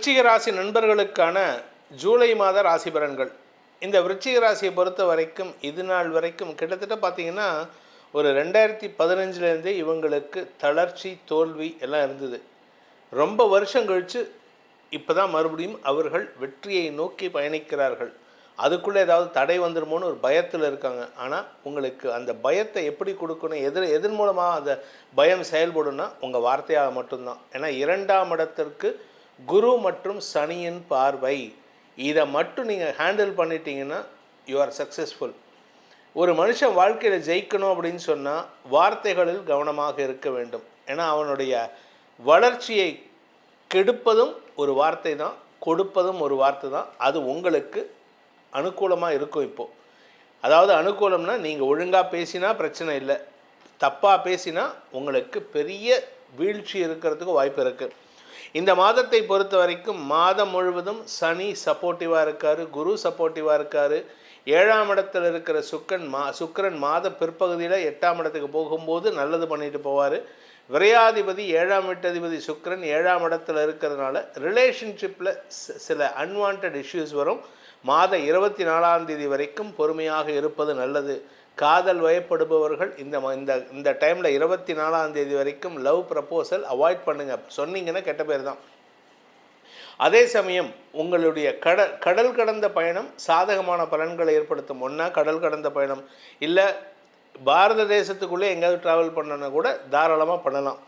விருச்சிக ராசி நண்பர்களுக்கான ஜூலை மாத ராசி பலன்கள். இந்த விருச்சிக ராசியை பொறுத்த வரைக்கும் இது நாள் வரைக்கும் கிட்டத்தட்ட பார்த்தீங்கன்னா ஒரு ரெண்டாயிரத்தி பதினஞ்சுலேருந்தே இவங்களுக்கு தளர்ச்சி தோல்வி எல்லாம் இருந்தது. ரொம்ப வருஷம் கழித்து இப்போ தான் மறுபடியும் அவர்கள் வெற்றியை நோக்கி பயணிக்கிறார்கள். அதுக்குள்ளே ஏதாவது தடை வந்துடுமோன்னு ஒரு பயத்தில் இருக்காங்க. ஆனால் உங்களுக்கு அந்த பயத்தை எப்படி கொடுக்கணும் எதிர் எதன் மூலமாக அந்த பயம் செயல்படும்னா உங்கள் வார்த்தையாக மட்டும்தான். ஏன்னா இரண்டாம் இடத்திற்கு குரு மற்றும் சனியின் பார்வை. இதை மட்டும் நீங்கள் ஹேண்டில் பண்ணிட்டீங்கன்னா யூ ஆர் சக்ஸஸ்ஃபுல் ஒரு மனுஷன் வாழ்க்கையில் ஜெயிக்கணும் அப்படின்னு சொன்னால் வார்த்தைகளில் கவனமாக இருக்க வேண்டும். ஏன்னா அவனுடைய வளர்ச்சியை கெடுப்பதும் ஒரு வார்த்தை தான் கொடுப்பதும் ஒரு வார்த்தை தான். அது உங்களுக்கு அனுகூலமாக இருக்கும் இப்போது அதாவது அனுகூலம்னா நீங்கள் ஒழுங்காக பேசினா பிரச்சனை இல்லை. தப்பாக பேசினா உங்களுக்கு பெரிய வீழ்ச்சி இருக்கிறதுக்கு வாய்ப்பு இருக்குது இந்த மாதத்தை பொறுத்த வரைக்கும் மாதம் முழுவதும் சனி சப்போர்ட்டிவாக இருக்கார் குரு சப்போர்ட்டிவாக இருக்கார். ஏழாம் இடத்தில் இருக்கிற சுக்கன் மா சுக்கிரன் மாத பிற்பகுதியில் எட்டாம் இடத்துக்கு போகும்போது நல்லது பண்ணிட்டு போவார். விரையாதிபதி ஏழாம் வீட்டதிபதி சுக்கிரன் ஏழாம் இடத்துல இருக்கிறதுனால ரிலேஷன்ஷிப்பில் சில அன்வான்ட் இஷ்யூஸ் வரும். மாத இருபத்தி நாலாம் தேதி வரைக்கும் பொறுமையாக இருப்பது நல்லது. காதல் வயப்படுபவர்கள் இந்த ம- இந்த இந்த டைமில் இருபத்தி நாலாம் தேதி வரைக்கும் லவ் ப்ரப்போசல் அவாய்ட் பண்ணுங்கள் சொன்னீங்கன்னா கெட்ட பேர் தான். அதே சமயம் உங்களுடைய கட கடல் கடந்த பயணம் சாதகமான பலன்களை ஏற்படுத்தும். ஒன்றா கடல் கடந்த பயணம். இல்லை பாரத தேசத்துக்குள்ளே எங்கேயாவது ட்ராவல் பண்ணனா கூட தாராளமாக பண்ணலாம்.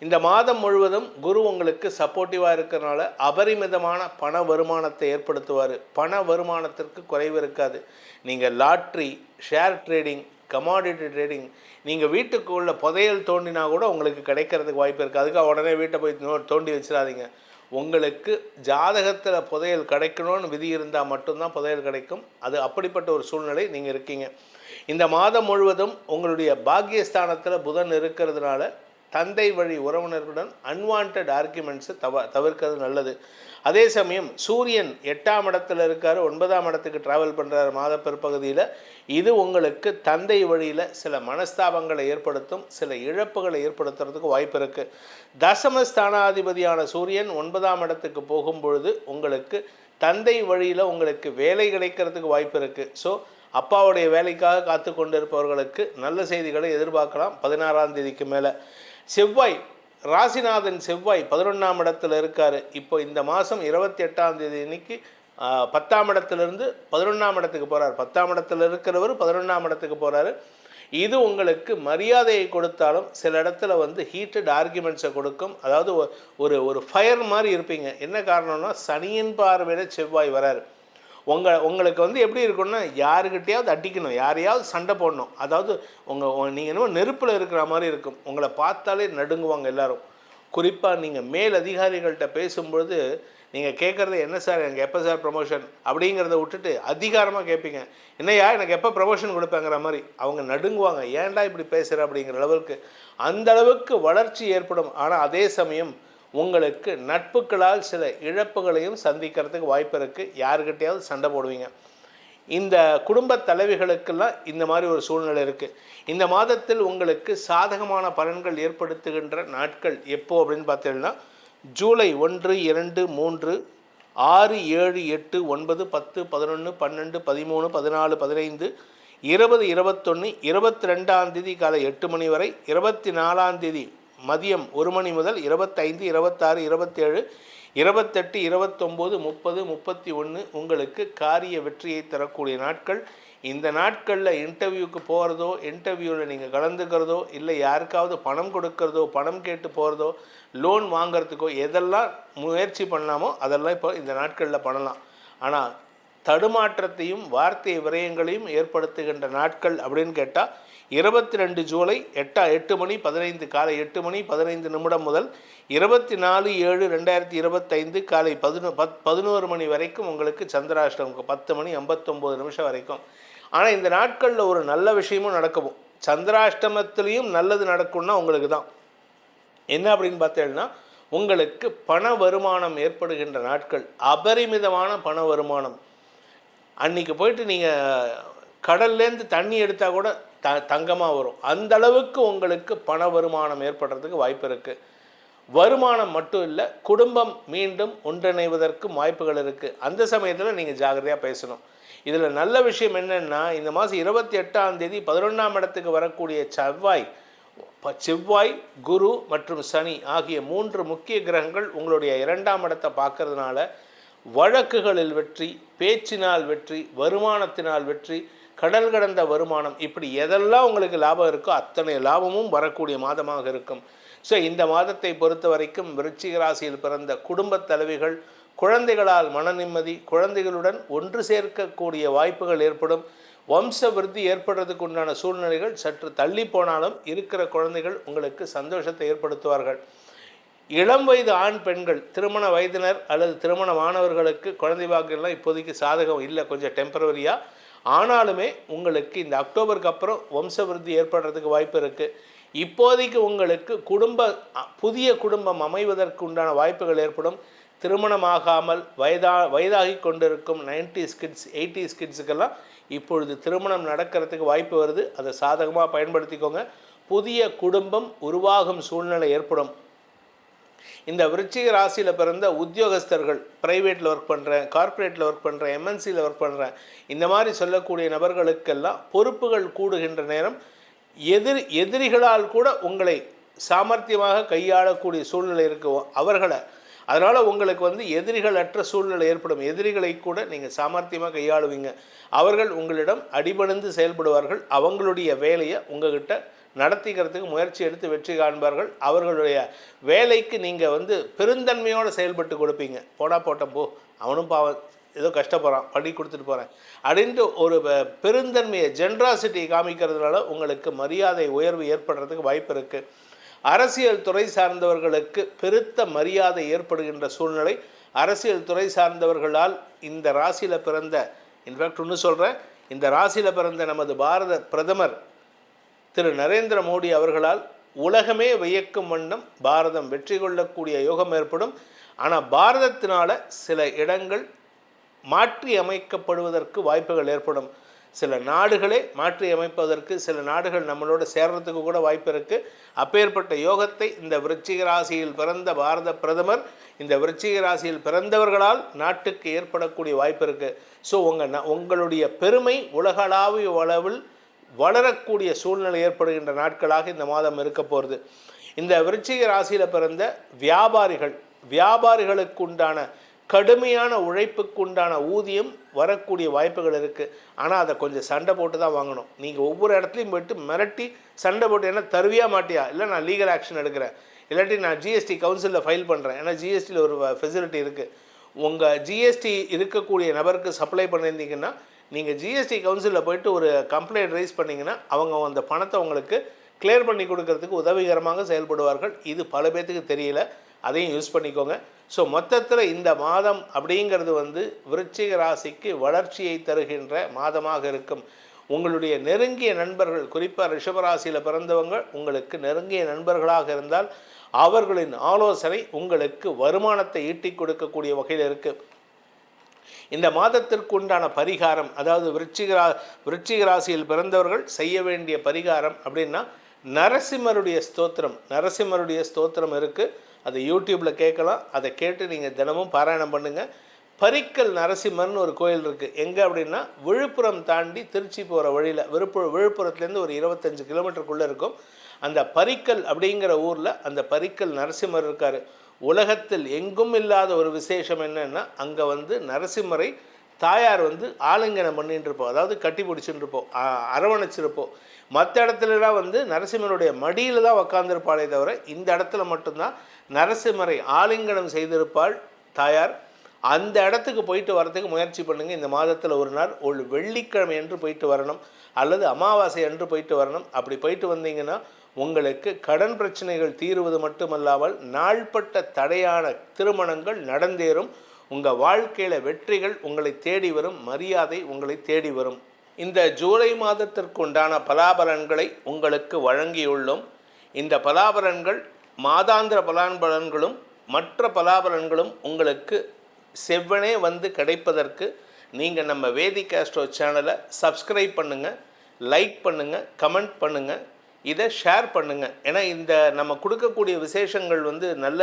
இந்த மாதம் முழுவதும் குரு உங்களுக்கு சப்போர்ட்டிவாக இருக்கிறனால அபரிமிதமான பண வருமானத்தை ஏற்படுத்துவார். பண வருமானத்திற்கு குறைவு இருக்காது. நீங்கள் lottery share trading commodity trading நீங்கள் வீட்டுக்கு உள்ள புதையல் தோண்டினா கூட உங்களுக்கு கிடைக்கிறதுக்கு வாய்ப்பு இருக்குது அதுக்காக உடனே வீட்டை போய் நோ- தோண்டி வச்சிடாதீங்க. உங்களுக்கு ஜாதகத்தில் புதையல் கிடைக்கணும்னு விதி இருந்தால் மட்டும்தான் புதையல் கிடைக்கும். அது அப்படிப்பட்ட ஒரு சூழ்நிலை நீங்கள் இருக்கீங்க. இந்த மாதம் முழுவதும் உங்களுடைய பாக்கியஸ்தானத்தில் புதன் இருக்கிறதுனால தந்தை வழி உறவினர்களுடன் அன்வான்ட் ஆர்குமெண்ட்ஸை தவ தவிர்க்கிறது நல்லது. அதே சமயம் சூரியன் எட்டாம் இடத்துல இருக்கார் ஒன்பதாம் இடத்துக்கு ட்ராவல் பண்ணுறாரு மாத பிற்பகுதியில் இது உங்களுக்கு தந்தை வழியில் சில மனஸ்தாபங்களை ஏற்படுத்தும் சில இழப்புகளை ஏற்படுத்துறதுக்கு வாய்ப்பு இருக்குது தசமஸ்தானாதிபதியான சூரியன் ஒன்பதாம் இடத்துக்கு போகும்பொழுது உங்களுக்கு தந்தை வழியில் உங்களுக்கு வேலை கிடைக்கிறதுக்கு வாய்ப்பு இருக்குது ஸோ அப்பாவுடைய வேலைக்காக காத்து கொண்டிருப்பவர்களுக்கு நல்ல செய்திகளை எதிர்பார்க்கலாம். பதினாறாம் தேதிக்கு மேலே. செவ்வாய் ராசிநாதன் செவ்வாய் பதினொன்றாம் இடத்துல இருக்கார். இப்போ இந்த மாதம் இருபத்தி எட்டாம் தேதி இன்னைக்கு பத்தாம் இடத்துலேருந்து பதினொன்றாம் இடத்துக்கு போகிறார் பத்தாம் இடத்துல இருக்கிறவர் பதினொன்றாம் இடத்துக்கு போகிறாரு இது உங்களுக்கு மரியாதையை கொடுத்தாலும் சில இடத்துல வந்து ஹீட்டட் ஆர்குமெண்ட்ஸை கொடுக்கும். அதாவது ஒ- ஒரு ஒரு ஃபயர் மாதிரி இருப்பீங்க. என்ன காரணம்னா சனியின் பார்வையில் செவ்வாய் வராரு. உங்கள் உங்களுக்கு வந்து எப்படி இருக்கணும்னா யாருக்கிட்டையாவது அடிக்கணும் யாரையாவது சண்டை போடணும். அதாவது உங்கள் நீங்கள் என்னமோ நெருப்பில் இருக்கிற மாதிரி இருக்கும். உங்களை பார்த்தாலே நடுங்குவாங்க எல்லோரும். குறிப்பாக நீங்கள் மேல் அதிகாரிகள்கிட்ட பேசும்பொழுது நீங்கள் கேட்குறது என்ன சார் எனக்கு எப்போ சார் ப்ரமோஷன் அப்படிங்கிறத விட்டுட்டு அதிகாரமாக கேட்பீங்க என்னையா எனக்கு எப்போ ப்ரமோஷன் கொடுப்பேங்கிற மாதிரி. அவங்க நடுங்குவாங்க. ஏன்டா இப்படி பேசுகிற அப்படிங்கிற அளவுக்கு அந்த அளவுக்கு வளர்ச்சி ஏற்படும். ஆனால் அதே சமயம் உங்களுக்கு நட்புகளால் சில இழப்புகளையும் சந்திக்கிறதுக்கு வாய்ப்பு இருக்குது யாருக்கிட்டையாவது சண்டை போடுவீங்க. இந்த குடும்ப தலைவிகளுக்கெல்லாம் இந்த மாதிரி ஒரு சூழ்நிலை இருக்குது இந்த மாதத்தில் உங்களுக்கு சாதகமான பலன்கள் ஏற்படுத்துகின்ற நாட்கள் எப்போ அப்படின்னு பார்த்தீங்கன்னா ஜூலை ஒன்று இரண்டு மூன்று ஆறு ஏழு எட்டு ஒன்பது பத்து பதினொன்று பன்னெண்டு பதிமூணு பதினாலு பதினைந்து இருபது இருபத்தொன்று இருபத்தி ரெண்டாம் தேதி காலை எட்டு மணி வரை இருபத்தி நாலாம் தேதி மதியம் ஒரு மணி முதல் இருபத்தைந்து இருபத்தாறு இருபத்தேழு இருபத்தெட்டு இருபத்தொம்போது முப்பது முப்பத்தி ஒன்று உங்களுக்கு காரிய வெற்றியை தரக்கூடிய நாட்கள். இந்த நாட்களில் இன்டர்வியூக்கு போகிறதோ இன்டர்வியூவில் நீங்கள் கலந்துக்கிறதோ இல்லை யாருக்காவது பணம் கொடுக்கறதோ பணம் கேட்டு போகிறதோ லோன் வாங்கிறதுக்கோ எதெல்லாம் முயற்சி பண்ணலாமோ அதெல்லாம் இப்போ இந்த நாட்களில் பண்ணலாம். ஆனால் தடுமாற்றத்தையும் வார்த்தை விரயங்களையும் ஏற்படுத்துகின்ற நாட்கள் அப்படின்னு கேட்டால் இருபத்தி ரெண்டு ஜூலை எட்டா எட்டு மணி பதினைந்து காலை எட்டு மணி பதினைந்து நிமிடம் முதல் இருபத்தி நாலு ஏழு ரெண்டாயிரத்தி இருபத்தைந்து காலை பதினொ பத் பதினோரு மணி வரைக்கும் உங்களுக்கு சந்திராஷ்டமம் பத்து மணி ஐம்பத்தொம்போது நிமிஷம் வரைக்கும். ஆனால் இந்த நாட்களில் ஒரு நல்ல விஷயமும் நடக்கவும். சந்திராஷ்டமத்திலையும் நல்லது நடக்கும்னா உங்களுக்கு தான். என்ன அப்படின்னு பார்த்தீங்கன்னா உங்களுக்கு பண வருமானம் ஏற்படுகின்ற நாட்கள் அபரிமிதமான பண வருமானம். அன்றைக்கி போயிட்டு நீங்கள் கடல்லேருந்து தண்ணி எடுத்தால் கூட த தங்கமாக வரும். அந்த அளவுக்கு உங்களுக்கு பண வருமானம் ஏற்படுறதுக்கு வாய்ப்பு இருக்குது வருமானம் மட்டும் இல்லை குடும்பம் மீண்டும் ஒன்றிணைவதற்கும் வாய்ப்புகள் இருக்குது அந்த சமயத்தில் நீங்கள் ஜாகிரதையாக பேசணும். இதில் நல்ல விஷயம் என்னென்னா இந்த மாதம் இருபத்தி எட்டாம் தேதி பதினொன்றாம் இடத்துக்கு வரக்கூடிய செவ்வாய் ப- செவ்வாய் குரு மற்றும் சனி ஆகிய மூன்று முக்கிய கிரகங்கள் உங்களுடைய இரண்டாம் இடத்தை பார்க்கறதுனால வழக்குகளில் வெற்றி பேச்சினால் வெற்றி வருமானத்தினால் வெற்றி கடல் கடந்த வருமானம் இப்படி எதெல்லாம் உங்களுக்கு லாபம் இருக்கோ அத்தனை லாபமும் வரக்கூடிய மாதமாக இருக்கும். ஸோ இந்த மாதத்தை பொறுத்த வரைக்கும் விருச்சிக ராசியில் பிறந்த குடும்பத் தலைவிகள் குழந்தைகளால் மன நிம்மதி குழந்தைகளுடன் ஒன்று சேர்க்கக்கூடிய வாய்ப்புகள் ஏற்படும். வம்ச விருத்தி ஏற்படுறதுக்கு உண்டான சூழ்நிலைகள் சற்று தள்ளி போனாலும் இருக்கிற குழந்தைகள் உங்களுக்கு சந்தோஷத்தை ஏற்படுத்துவார்கள். இளம் வயது ஆண் பெண்கள் திருமண வயதினர் அல்லது திருமண மாணவர்களுக்கு குழந்தை பாக்கியம்லாம் இப்போதைக்கு சாதகம் இல்லை கொஞ்சம் டெம்பரவரியாக ஆனாலுமே உங்களுக்கு இந்த அக்டோபருக்கு அப்புறம் வம்சவிருத்தி ஏற்படுறதுக்கு வாய்ப்பு இருக்குது இப்போதைக்கு உங்களுக்கு குடும்ப புதிய குடும்பம் அமைவதற்கு உண்டான வாய்ப்புகள் ஏற்படும். திருமணமாகாமல் வயதா வயதாகி கொண்டிருக்கும் நைன்டிஸ் கிட்ஸ் எயிட்டி ஸ்கிட்ஸுக்கெல்லாம் இப்பொழுது திருமணம் நடக்கிறதுக்கு வாய்ப்பு வருது. அதை சாதகமாக பயன்படுத்திக்கோங்க. புதிய குடும்பம் உருவாகும் சூழ்நிலை ஏற்படும். இந்த விருச்சிக ராசியில் பிறந்த உத்தியோகஸ்தர்கள் ப்ரைவேட்டில் ஒர்க் பண்ணுறேன் கார்ப்பரேட்டில் ஒர்க் பண்ணுறேன் எம்என்சியில் ஒர்க் பண்ணுறேன் இந்த மாதிரி சொல்லக்கூடிய நபர்களுக்கெல்லாம் பொறுப்புகள் கூடுகின்ற நேரம் எதிர் எதிரிகளால் கூட உங்களை சாமர்த்தியமாக கையாளக்கூடிய சூழ்நிலை இருக்கும் அவர்களை அதனால் உங்களுக்கு வந்து எதிரிகள் அற்ற சூழ்நிலை ஏற்படும். எதிரிகளை கூட நீங்கள் சாமர்த்தியமாக கையாளுவீங்க. அவர்கள் உங்களிடம் அடிபணிந்து செயல்படுவார்கள். அவங்களுடைய வேலையை உங்ககிட்ட நடத்திக்கிறதுக்கு முயற்சி எடுத்து வெற்றி காண்பார்கள். அவர்களுடைய வேலைக்கு நீங்கள் வந்து பெருந்தன்மையோடு செயல்பட்டு கொடுப்பீங்க. போடா போட்டோம் போ அவனும் பாவம் ஏதோ கஷ்டப்படுறான் பண்ணி கொடுத்துட்டு போகிறேன் அப்படின்ட்டு ஒரு பெருந்தன்மையை ஜென்ராசிட்டி காமிக்கிறதுனால உங்களுக்கு மரியாதை உயர்வு ஏற்படுறதுக்கு வாய்ப்பு இருக்குது அரசியல் துறை சார்ந்தவர்களுக்கு பெருத்த மரியாதை ஏற்படுகின்ற சூழ்நிலை. அரசியல் துறை சார்ந்தவர்களால் இந்த ராசியில் பிறந்த இன்ஃபேக்ட் ஒன்று சொல்கிறேன் இந்த ராசியில் பிறந்த நமது பாரத பிரதமர் திரு நரேந்திர மோடி அவர்களால் உலகமே வியக்கும் வண்ணம் பாரதம் வெற்றி கொள்ளக்கூடிய யோகம் ஏற்படும். ஆனால் பாரதத்தினால சில இடங்கள் மாற்றி அமைக்கப்படுவதற்கு வாய்ப்புகள் ஏற்படும். சில நாடுகளே மாற்றி அமைப்பதற்கு சில நாடுகள் நம்மளோட சேர்றதுக்கு கூட வாய்ப்பு இருக்குது அப்பேற்பட்ட யோகத்தை இந்த விருச்சிக ராசியில் பிறந்த பாரத பிரதமர் இந்த விருச்சிக ராசியில் பிறந்தவர்களால் நாட்டுக்கு ஏற்படக்கூடிய வாய்ப்பு இருக்குது ஸோ உங்கள் உங்களுடைய பெருமை உலகளாவிய அளவில் வளரக்கூடிய சூழ்நிலை ஏற்படுகின்ற நாட்களாக இந்த மாதம் இருக்க போகிறது இந்த விருச்சிக ராசியில் பிறந்த வியாபாரிகள் வியாபாரிகளுக்கு உண்டான கடுமையான உழைப்புக்கு உண்டான ஊதியம் வரக்கூடிய வாய்ப்புகள் இருக்குது ஆனால் அதை கொஞ்சம் சண்டை போட்டு தான் வாங்கணும். நீங்கள் ஒவ்வொரு இடத்துலையும் போயிட்டு மிரட்டி சண்டை போட்டு ஏன்னா தருவியா மாட்டியா? இல்லை நான் லீகல் ஆக்ஷன் எடுக்கிறேன். இல்லாட்டி நான் ஜிஎஸ்டி கவுன்சிலில் ஃபைல் பண்ணுறேன் ஏன்னா ஜிஎஸ்டியில் ஒரு ஃபெசிலிட்டி இருக்குது உங்கள் ஜிஎஸ்டி இருக்கக்கூடிய நபருக்கு சப்ளை பண்ணியிருந்தீங்கன்னா நீங்கள் ஜிஎஸ்டி கவுன்சிலில் போயிட்டு ஒரு கம்ப்ளைண்ட் ரைஸ் பண்ணிங்கன்னா அவங்க அந்த பணத்தை உங்களுக்கு கிளியர் பண்ணி கொடுக்கறதுக்கு உதவிகரமாக செயல்படுவார்கள். இது பல பேர்த்துக்கு தெரியல. அதையும் யூஸ் பண்ணிக்கோங்க. ஸோ மொத்தத்தில் இந்த மாதம் அப்படிங்கிறது வந்து விருச்சிக ராசிக்கு வளர்ச்சியை தருகின்ற மாதமாக இருக்கும். உங்களுடைய நெருங்கிய நண்பர்கள் குறிப்பாக ரிஷபராசியில் பிறந்தவங்க உங்களுக்கு நெருங்கிய நண்பர்களாக இருந்தால் அவர்களின் ஆலோசனை உங்களுக்கு வருமானத்தை ஈட்டிக் கொடுக்கக்கூடிய வகையில் இருக்குது இந்த மாதத்திற்கு உண்டான பரிகாரம் அதாவது விருச்சிகரா விருச்சிக ராசியில் பிறந்தவர்கள் செய்ய வேண்டிய பரிகாரம் அப்படின்னா நரசிம்மருடைய ஸ்தோத்திரம் நரசிம்மருடைய ஸ்தோத்திரம் இருக்குது அதை யூடியூப்பில் கேட்கலாம். அதை கேட்டு நீங்கள் தினமும் பாராயணம் பண்ணுங்கள் பரிக்கல் நரசிம்மர்னு ஒரு கோயில் இருக்குது எங்கே அப்படின்னா விழுப்புரம் தாண்டி திருச்சி போகிற வழியில் விழுப்புரம் விழுப்புரத்துலேருந்து ஒரு இருபத்தஞ்சு கிலோமீட்டருக்குள்ளே இருக்கும். அந்த பரிக்கல் அப்படிங்கிற ஊரில் அந்த பரிக்கல் நரசிம்மர் இருக்கார். உலகத்தில் எங்கும் இல்லாத ஒரு விசேஷம் என்னன்னா அங்கே வந்து நரசிம்மரை தாயார் வந்து ஆலிங்கனம் பண்ணிட்டு இருப்போம். அதாவது கட்டி பிடிச்சிட்டு இருப்போம். அரவணைச்சிருப்போம். மற்ற இடத்துலலாம் வந்து நரசிம்மருடைய மடியில் தான் உக்காந்துருப்பாளே தவிர இந்த இடத்துல மட்டும்தான். நரசிம்மரை ஆலிங்கனம் செய்திருப்பாள் தாயார். அந்த இடத்துக்கு போயிட்டு வரதுக்கு முயற்சி பண்ணுங்கள் இந்த மாதத்தில் ஒரு நாள் ஒரு வெள்ளிக்கிழமை என்று போயிட்டு வரணும். அல்லது அமாவாசை என்று போயிட்டு வரணும். அப்படி போயிட்டு வந்தீங்கன்னா உங்களுக்கு கடன் பிரச்சனைகள் தீருவது மட்டுமல்லாமல் நாள்பட்ட தடையான திருமணங்கள் நடந்தேறும். உங்கள் வாழ்க்கையில் வெற்றிகள் உங்களை தேடி வரும். மரியாதை உங்களை தேடி வரும். இந்த ஜூலை மாதத்திற்கு உண்டான பலாபலன்களை உங்களுக்கு வழங்கியுள்ளோம். இந்த பலாபலன்கள் மாதாந்திர பலாபலன்களும் மற்ற பலாபலன்களும் உங்களுக்கு செவ்வனே வந்து கிடைப்பதற்கு நீங்கள் நம்ம வேதி கேஸ்ட்ரோ சேனலை சப்ஸ்கிரைப் பண்ணுங்கள் லைக் பண்ணுங்கள் கமெண்ட் பண்ணுங்கள் இதை ஷேர் பண்ணுங்கள் ஏன்னா இந்த நம்ம கொடுக்கக்கூடிய விசேஷங்கள் வந்து நல்ல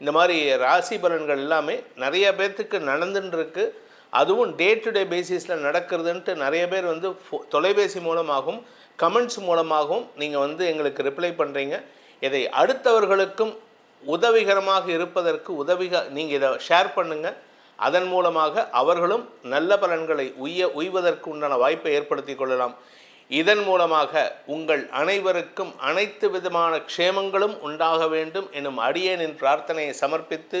இந்த மாதிரி ராசி பலன்கள் எல்லாமே நிறைய பேர்த்துக்கு நடந்துன்னு இருக்குது அதுவும் டே டு டே பேசிஸில் நடக்கிறதுன்ட்டு நிறைய பேர் வந்து ஃபோ- தொலைபேசி மூலமாகவும் கமெண்ட்ஸ் மூலமாகவும் நீங்கள் வந்து எங்களுக்கு ரிப்ளை பண்ணுறீங்க இதை அடுத்தவர்களுக்கும் உதவிகரமாக இருப்பதற்கு உதவிக நீங்கள் இதை ஷேர் பண்ணுங்கள் அதன் மூலமாக அவர்களும் நல்ல பலன்களை உய்ய உய்வதற்கு உண்டான வாய்ப்பை ஏற்படுத்தி கொள்ளலாம். இதன் மூலமாக உங்கள் அனைவருக்கும் அனைத்து விதமான க்ஷேமங்களும் உண்டாக வேண்டும். எனும் அடியேனின் பிரார்த்தனையை சமர்ப்பித்து